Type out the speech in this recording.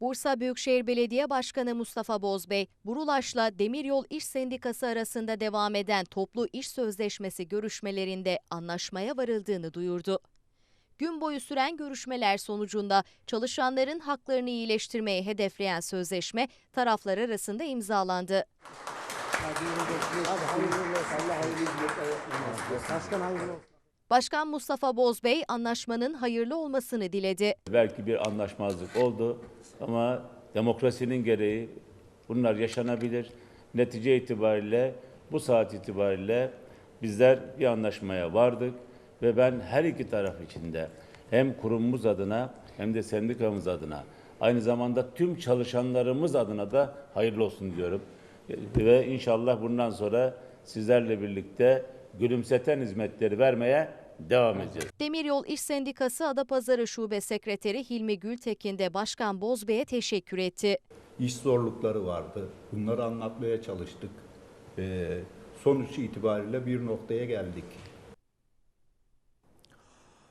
Bursa Büyükşehir Belediye Başkanı Mustafa Bozbey, Burulaş'la Demiryol İş Sendikası arasında devam eden toplu iş sözleşmesi görüşmelerinde anlaşmaya varıldığını duyurdu. Gün boyu süren görüşmeler sonucunda çalışanların haklarını iyileştirmeyi hedefleyen sözleşme taraflar arasında imzalandı. Hadi, hadi, hadi, hadi, hadi, hadi, hadi, hadi, Başkan Mustafa Bozbey anlaşmanın hayırlı olmasını diledi. Belki bir anlaşmazlık oldu ama demokrasinin gereği bunlar yaşanabilir. Netice itibariyle bu saat itibariyle bizler bir anlaşmaya vardık ve ben her iki taraf içinde hem kurumumuz adına hem de sendikamız adına aynı zamanda tüm çalışanlarımız adına da hayırlı olsun diyorum. Ve inşallah bundan sonra sizlerle birlikte gülümseten hizmetleri vermeye devam edeceğiz. Demiryol İş Sendikası Adapazarı Şube Sekreteri Hilmi Gültekin de Başkan Bozbey'e teşekkür etti. İş zorlukları vardı. Bunları anlatmaya çalıştık. Ee, sonuç itibariyle bir noktaya geldik.